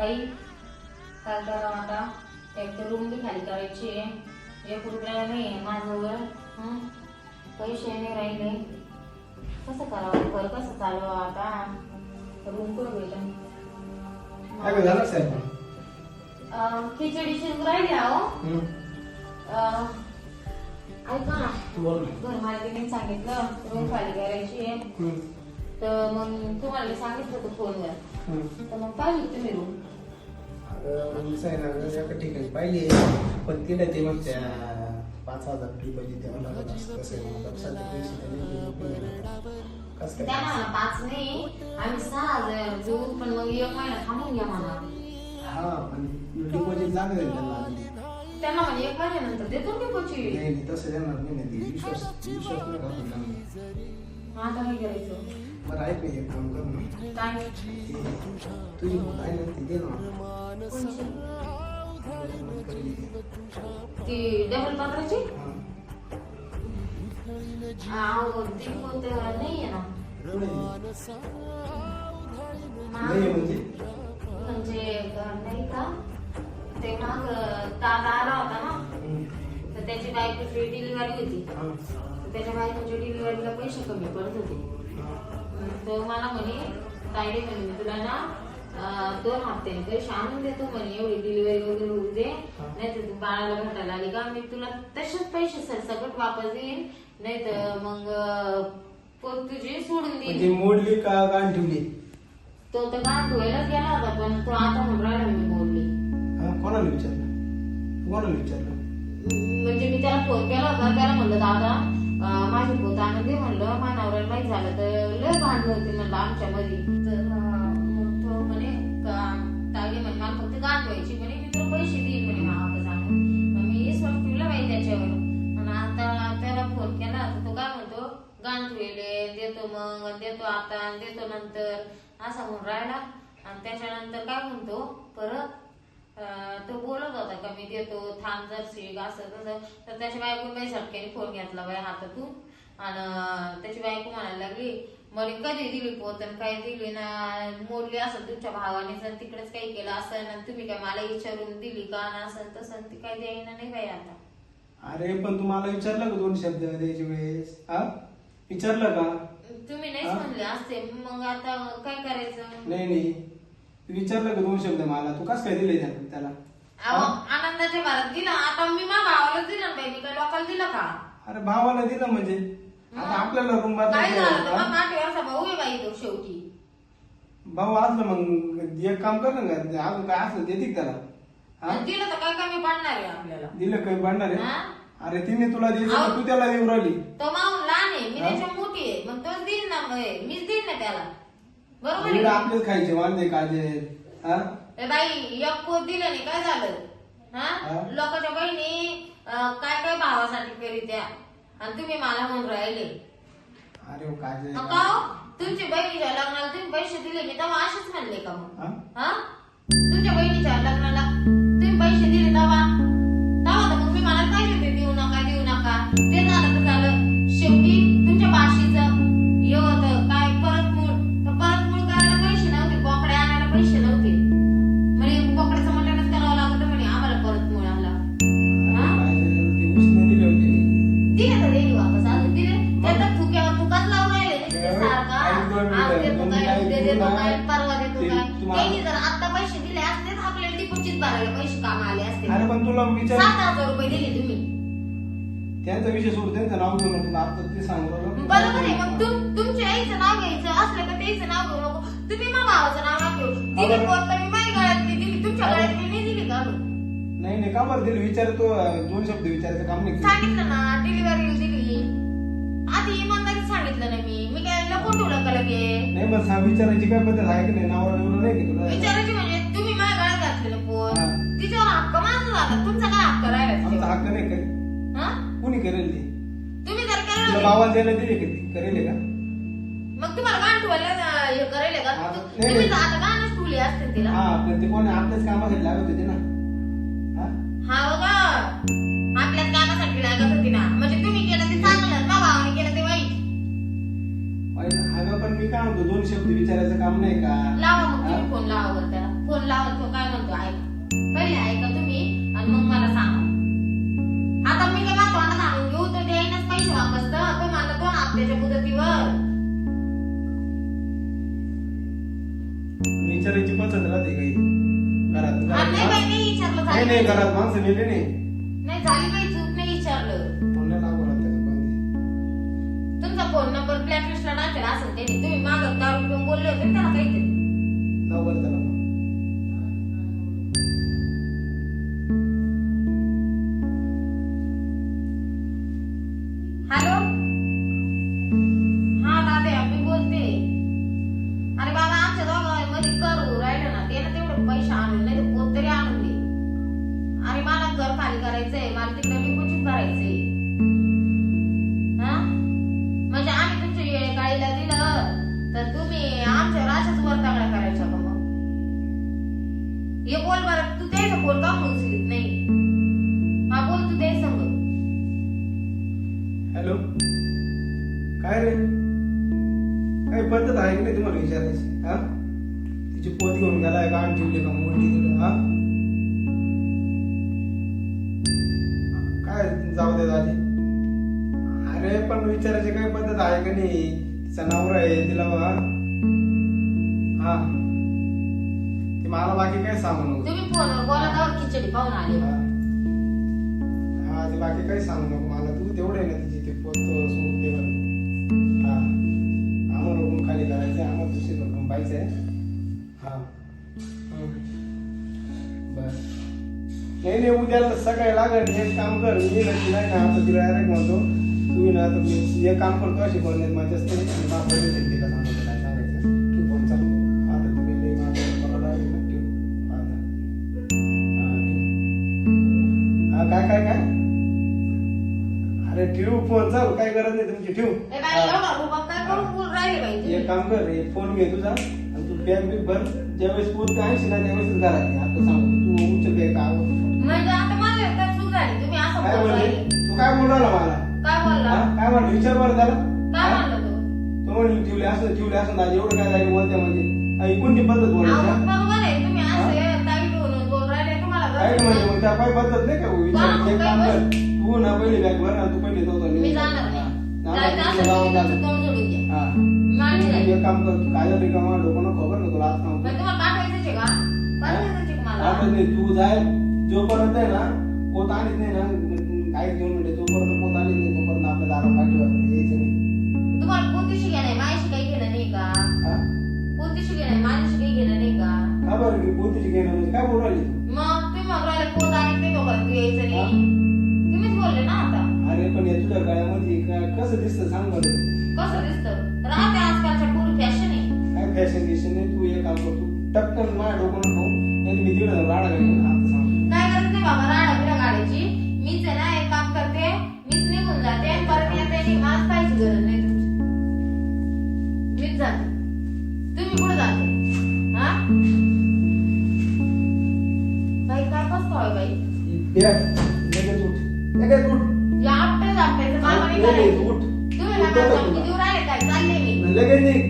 काय करावं आता एक तर रूम बी खाली करायची आहे. एक रुपया नाही हं? पैसे नाही राहिले. कसं करावं? घर कसं चालवावं आता? रूम साहेब? अं, खिचडी शिजून राहिली अहो. ऐका ना. घर मालकीने सांगितलं रूम खाली करायची आहे. हं, तर मग तुम्हाला सांगितलं होतं फोनवर. तर मग पाहिजे तुम्ही रूम अगं, उंच आहे ना ठिकाणी पाहिजे पण तिला ते मग त्या पाच हजार डिपॉझिट द्यावं लागत असं कसं आहे कसं त्या काय मला पाच नाही आम्ही सहा हजार देऊ पण मग एक महिना थांबून घ्या हा पण डिपॉझिट लागेल त्यांना आधी. त्यांना म्हणजे एक महिन्यानंतर देतो की नाही नाही तसं देणार नाही ना विश्वास विश्वास नाही त्यांना. आता काय करायचं बरं ऐक नाही एक काम कर ना. काय? तुझी दे ती. डबल पत्राची? हा. अहो ती नाही आहे ना. माग- म्हणजे? म्हणजे नाही का? ते माग दादा आला होता ना. तर त्याची बायकोची डिलिव्हरी होती. हा. तर त्याच्या बायकोच्या डिलिव्हरीला पैसे कमी पडत होते. तो मला म्हणे तायडे म्हणे मी तुला ना दोन हप्त्याने पैसे आणून देतो म्हणे एवढी डिलिव्हरी वगैरे होऊ दे. नाही तर तू बाळाला भेटायला आली का? मी तुला तसेच पैसे सर सकट वापस देईन. नाही तर मग तुझी सोडून म्हणजे देईन मोडली का गाण ठेवली? तो तर का धुवायलाच गेला होता पण तो आता म्हणून राहिला मी बोलली. हा कोणाला विचारलं? कोणाला विचारलं? म्हणजे मी त्याला फोन केला होता त्याला म्हणलं दादा माझी पोत आणून दे म्हणलं मानावर नाही झालं तर लय भांडण होती म्हणलं आमच्या मध्ये तर मग तो म्हणे का तागे म्हणे मला फक्त गाठ व्हायची म्हणे मी तुला पैसे देईन म्हणे मावाचं सांगून. मी विश्वास ठेवला बाई त्याच्यावर. आणि आता त्याला फोन केला तर तो काय म्हणतो गाण ठेवले देतो मग आणि देतो आता देतो नंतर. असा म्हणून राहिला. आणि त्याच्यानंतर काय म्हणतो परत तो बोलत होता का मी देतो थांब जर शिक असं तसं. तर त्याच्या बायकोने काही झटक्याने फोन घेतला बाई हातातून आणि त्याची बायको म्हणायला लागली मला कधी दिली पोत आणि काय दिली ना मोडली असं तुमच्या भावाने जर तिकडेच काही केलं असं ना तुम्ही काय मला विचारून दिली का ना असं तसं ती काही द्यायना नाही बाई आता. अरे पण तू मला विचारलं का दोन शब्द द्यायच्या वेळेस? हा? विचारलं का? तुम्ही नाहीच हा? म्हणले असते मग आता काय करायचं? नाही नाही. विचारलं का दोन शब्द मला? तू कस काय दिले त्याला? अहो, आनंदाच्या भरात दिला. आता मी मा भावाला दिलं. ना बाई मी काय लोकांना दिलं का? अरे भावाला दिलं म्हणजे? आता आपल्याला रूम काय झालं? तर मग बांधायचं आठ वर्षा भाऊ आहे बाई तो शेवटी. भाऊ असलं मग एक काम कर ना का अजून काय असलं देते का त्याला? हा? आणि दिलं तर काय कमी पडणार आहे आपल्याला? दिलं काही भांडणार आहे? हा? अरे तिने तुला दिलं. तू त्याला देऊ राहिली. तो माऊन लहान आहे. मी हा? त्याच्या मोठी आहे. मग तोच देईन ना मग. मीच देईन ना त्याला. बरोबर आहे? आपलेच खायचे वांदे काजे हा ए बाई एक पोत दिलं नाही काय झालं हा हा? लोकांच्या बहिणी अं, काय काय भावासाठी करीत्या आणि तुम्ही मला म्हणून राहिले अरे हो काजे का हो? तुमच्या बहिणीच्या लग्नाला तुम्ही पैसे दिले मी तेव्हा असेच म्हणले का मग हा? हा तुमच्या बहिणीच्या लग्नाला त्यांचा विषय सोड त्यांचं नाव घेऊ नको आता ते सांगू राहिलो. बरोबर आहे मग तुम तुमच्या आईचं नाव घ्यायचं असलं का त्याचं नाव घेऊ नको तुम्ही मग भावाचं नाव नका घेऊ दिली. पोत तर मी माझ्या गळ्यातली दिली तुमच्या. गळ्यातली नाही दिली का मग? नाही नाही का बरं दिलं विचार तो अं, दोन शब्द विचारायचं काम नाही केलं. सांगितलं ना डिलिव्हरी दिली आधी इमानदारीत सांगितलं ना मी मी काय लपून ठेवलं का लगे नाही मग सांग विचारायची काय पद्धत आहे की नाही नावाला एवढं नाही की तुला विचारायची म्हणजे तुम्ही माझ्या गळ्यात घातलेलं हा. तिच्यावर हक्क माझा झाला तुमचा काय हक्क राहिला आमचा तिच्यावर? हक्क नाही हा? कुणी करेल ते? तुम्ही तुला केलं भावाला द्यायला दिले का ती? करेल का? मग तुम्हाला गाण ठेवायला ना हे करायला का? हा, तु- नाही, तुम्ही. तर आता गाणच ठेवली असते तिला. हा पण ते कोणी आपल्याच कामासाठी लागत होते ना. हा? हा बघा. आपल्याच कामासाठी लागत होती ना. म्हणजे तुम्ही केलं ते चांगलं भावाने केलं ते वाईट. वाईट. अगं पण मी काय म्हणतो दोन शब्द विचारायचं काम नाही का? लावा मग? तुम्ही फोन लावा त्याला. फोन लावत तो काय म्हणतो ऐका. पहिले ऐका तुम्ही. पद्धत राहते काही घरात नाही बाई, नाही विचारलं नाही नाही झाली घरात माणसं नेले नाही. नाही झाली बाई चूक नाही विचारलं. लागू राहत तुमचा फोन नंबर ब्लॅकलिस्टला टाकेला असेल त्याने तुम्ही मागं दारू पिऊन बोलले होते ना त्याला काहीतरी. लाव बरं त्याला. काय रे? काही पद्धत आहे की नाही तुम्हाला विचारायची हा? तिची पोत घेऊन गेलाय का आणि ठेवली का मोठी तिकडे हा? काय जाऊ दे दादी. अरे पण विचारायची काही पद्धत आहे का नाही? तिचा नवरा आहे तिला हा? हा? ते मला बाकी काय सांगू नको. तुम्ही फोनवर बोला तर खिचडी पाहून आले. हा ते बाकी काही सांगू नको मला. तू तेवढं आहे ना तिची. बरं नाही नाही उद्याला सकाळी लागेल. एक काम कर मी नक्की नाही ना आता तिला डायरेक्ट म्हणतो तू ना आता मी एक काम करतो अशी बोलण्यात माझ्या असते तिला सांगतो काय सांगायचं तू फोन चाल आता तुम्ही लई माझ्या मला लागेल ना ठेव. आता. हा काय काय काय? अरे ठेवू फोन चाल काय गरज नाही तुमची ठेवू. तुम्ही? एक काम कर एक फोन घे तुझा. तू बॅग भर ज्यावेळेस पोत काय ना त्यावेळेस घरात. आता सांगतो तू उचल बॅग का म्हणजे आता माझ्या एकदा चूक झाली तुम्ही असं काय बोल म्हणले राहिले तू काय बोलला मला? काय बोलला? हा? काय म्हणलं विचार बरं त्याला काय हा? म्हणलं तू? म्हणली ठेवले असं ठेवले असं दादा एवढं काय झालं बोलते म्हणजे? आई कोणती पद्धत बोलायची बरोबर आहे. तुम्ही असं काही घेऊन बोल राहिले तुम्हाला काय गरज म्हणजे. मग त्या काय पद्धत नाही का? हो? विचार हा, एक काय काम कर. तू ना पहिले बॅग भर ना तू पहिले तो मी जाणार नाही. जायचं तुमचं तोंड जोडून घ्या. हा. मला नाही. एक काम कर तू काय झालं का मला? डोकं नको खबर ना तुला आज सांगतो तुम्हाला पाठवायचंच आहे का? पाठवायचंच आहे का मला? आता नाही. तू जाय. जोपर्यंत आहे ना पोत आणत नाही ना काही दोन मिनिटं जोपर्यंत पोत आणत नाही तोपर्यंत आपल्या दारा पाठीवर यायचं नाही. तुम्हाला पोतीशी घ्या नाही माझ्याशी काही घेणं नाही का? हा? पोतीशी घ्या नाही माझ्याशी काही घेणं नाही का? का बरं की पोतीची घेणं? म्हणजे काय बोलू राहिली तू? मग तुम्ही मग राहिले पोत आणि ते तोपर्यंत यायचं नाही. तुम्हीच बोलले ना आता. अरे पण या तुझ्या गळ्यामध्ये काय कसं दिसतं सांग बरं. कसं दिसतं? नाही तू एक काम कर तू टपकन माझ्या डोकं नको नाही मी तिकडे जाऊन राडा घालीन आता सांग काय गरज नाही बाबा राडा बिडा मीच आहे ना एक काम करते मीच निघून जाते आणि परत येते नाही मलाच पाहिजे गरज नाही तुमची. मीच जाते. तुम्ही कुठे जाते? हा? बाई काय कसं आहे बाई? ये, लगेच उठ लगेच उठ. या आपटे आपट्याचं काम नाही लगेच करायचं उठ. तुम्ही ना काय धमकी देऊ राहिले काय? चालले मी. लगेच.